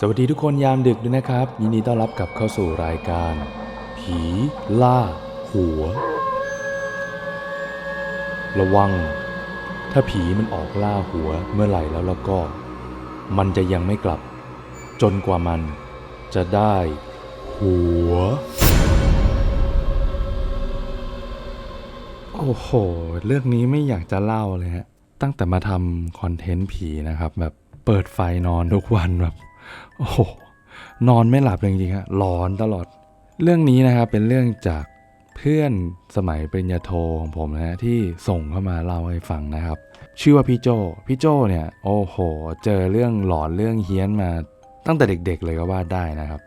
สวัสดีทุกคนยามดึกด้วยนะครับ ยินดีต้อนรับกลับเข้าสู่รายการ ผีล่า หัว ระวัง ถ้าผีมันออกล่าหัวเมื่อไหร่แล้วแล้วก็ มันจะยังไม่กลับ จนกว่ามันจะได้ หัว โอ้โห เรื่องนี้ไม่อยากจะเล่าเลยฮะตั้งแต่มาทำคอนเทนต์ผีนะครับ แบบเปิดไฟนอนทุกวันแบบ โอ้โหนอนไม่หลับเลยจริงๆฮะร้อนตลอด เรื่องนี้นะครับเป็นเรื่องจากเพื่อนสมัยปริญญาโทของผมนะฮะที่ส่งเข้ามาเล่าให้ฟังนะครับ ชื่อว่าพี่โจพี่โจเนี่ยโอ้โห เจอเรื่องหลอนเรื่องเฮี้ยนมาตั้งแต่เด็กๆเลยก็ว่าได้นะครับ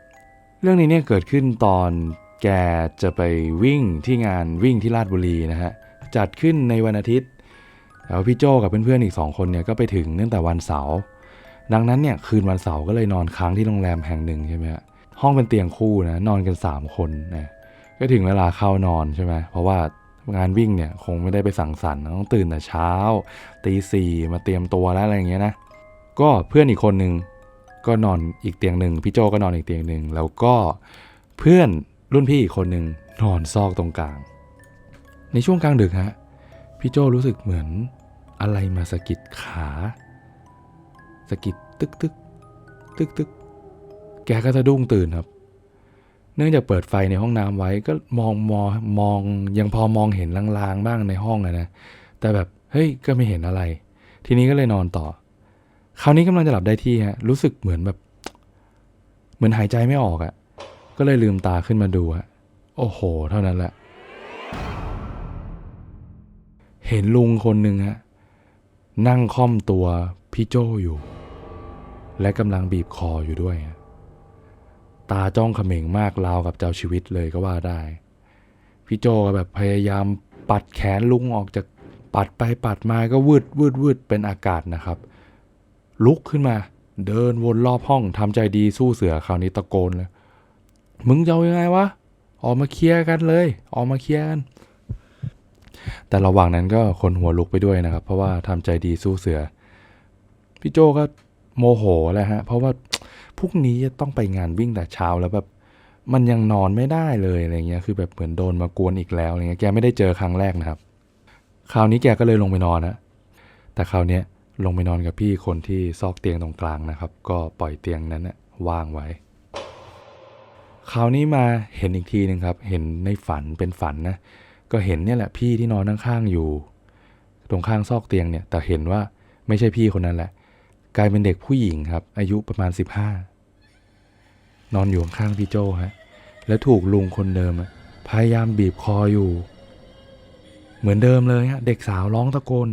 เรื่องนี้เนี่ยเกิดขึ้นตอนแกจะไปวิ่งที่งานวิ่งที่ลาดบุรีนะฮะจัดขึ้นในวันอาทิตย์แล้วพี่โจกับเพื่อนๆอีกสองคนเนี่ยก็ไปถึงตั้งแต่วันเสาร์ ดังนั้นเนี่ยคืนวันเสาร์ก็เลยนอนค้างที่โรงแรมแห่งหนึ่งใช่ไหมฮะห้องเป็นเตียงคู่นะนอนกัน 3 คนนะก็ถึงเวลาเข้านอนใช่ไหมเพราะว่างานวิ่งเนี่ยคงไม่ได้ไปสั่งสรรค์ต้องตื่นแต่เช้าตีสี่มาเตรียมตัวแล้วอะไรอย่างเงี้ยนะก็เพื่อนอีกคนหนึ่งก็นอนอีกเตียงหนึ่งพี่โจก็นอนอีกเตียงหนึ่งแล้วก็เพื่อนรุ่นพี่อีกคนหนึ่งนอนซอกตรงกลาง ในช่วงกลางดึกฮะพี่โจรู้สึกเหมือนอะไรมาสะกิดขาสะกิด ตึกตึกตึกตึกแกก็สะดุ้งตื่นครับ เนื่องจากเปิดไฟในห้องน้ำไว้ก็มองมองมองยังพอมองเห็นลางๆบ้างในห้องอะนะแต่แบบเฮ้ยก็ไม่เห็นอะไร ทีนี้ก็เลยนอนต่อ คราวนี้กำลังจะหลับได้ที่ฮะรู้สึกเหมือนแบบ เหมือนหายใจไม่ออกอะ่ะ ก็เลยลืมตาขึ้นมาดูฮะโอ้โห เท่านั้นแหละ เห็นลุงคนหนึ่งฮะนั่งค่อมตัวพี่โจอยู่ และกำลังบีบคออยู่ด้วย ตาจ้องเขม็งมากราวกับเจ้าชีวิตเลยก็ว่าได้ พี่โจก็แบบพยายามปัดแขนลุงออกจากปัดไปปัดมาก็วืดวืดวืดเป็นอากาศนะครับ ลุกขึ้นมา เดินวนรอบห้องทำใจดีสู้เสือคราวนี้ตะโกนเลยมึงจะเอายังไงวะออกมาเคลียร์กันเลย ออกมาเคลียร์กันแต่ระหว่างนั้นก็คนหัวลุกไปด้วยนะครับ เพราะว่าทำใจดีสู้เสือ พี่โจก็ โมโหแหละฮะ เพราะว่าพรุ่งนี้จะต้องไปงานวิ่งแต่เช้าแล้วแบบมันยังนอนไม่ได้เลยอะไรเงี้ย คือแบบเหมือนโดนมากวนอีกแล้วอะไรเงี้ย แกไม่ได้เจอครั้งแรกนะครับ คราวนี้แกก็เลยลงไปนอนนะแต่คราวเนี้ยลงไปนอนกับพี่คนที่ซอกเตียงตรงกลางนะครับ ก็ปล่อยเตียงนั้นนะว่างไว้ คราวนี้มาเห็นอีกทีหนึ่งครับ เห็นในฝันเป็นฝันนะ ก็เห็นเนี่ยแหละพี่ที่นอนข้างๆอยู่ ตรงข้างซอกเตียงเนี่ย แต่เห็นว่าไม่ใช่พี่คนนั้นแหละ กลายเป็นเด็กผู้หญิงครับ อายุประมาณ 15 นอนอยู่ข้างๆพี่โจฮะแล้วถูกลุงคนเดิมพยายามบีบคออยู่ เหมือนเดิมเลยฮะเด็กสาวร้องตะโกน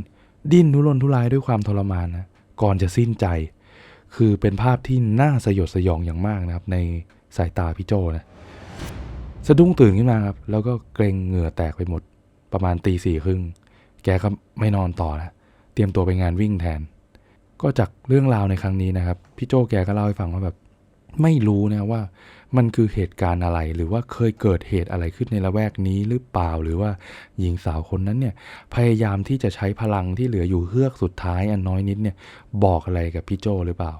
ดิ้นทุรนทุรายด้วยความทรมานนะก่อนจะสิ้นใจ คือเป็นภาพที่น่าสยดสยองอย่างมากนะครับ ในสายตาพี่โจนะสะดุ้งตื่นขึ้นมาครับ แล้วก็เกรงเหงื่อแตกไปหมด ประมาณตีสี่ครึ่ง แกก็ไม่นอนต่อแล้วเตรียมตัวไปงานวิ่งแทน ก็จากเรื่องราวในครั้งนี้นะครับ พี่โจแกก็เล่าให้ฟังว่าแบบไม่รู้นะว่ามันคือเหตุการณ์อะไร หรือว่าเคยเกิดเหตุอะไรขึ้นในละแวกนี้หรือเปล่า หรือว่าหญิงสาวคนนั้นเนี่ยพยายามที่จะใช้พลังที่เหลืออยู่เฮือกสุดท้ายอันน้อยนิดเนี่ยบอกอะไรกับพี่โจหรือเปล่า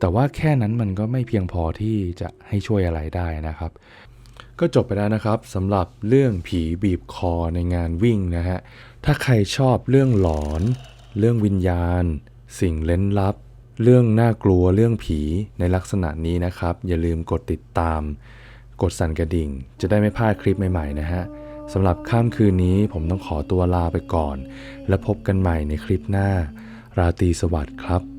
แต่ว่าแค่นั้นมันก็ไม่เพียงพอที่จะให้ช่วยอะไรได้นะครับ ก็จบไปแล้วนะครับสำหรับเรื่องผีบีบคอในงานวิ่งนะฮะถ้าใครชอบเรื่องหลอน เรื่องวิญญาณ สิ่งเล้นลับ เรื่องน่ากลัวเรื่องผีในลักษณะนี้นะครับ อย่าลืมกดติดตาม กดสั่นกระดิ่ง จะได้ไม่พลาดคลิปใหม่ๆนะฮะสำหรับค่ำคืนนี้ผมต้องขอตัวลาไปก่อน และพบกันใหม่ในคลิปหน้า ราตรีสวัสดิ์ครับ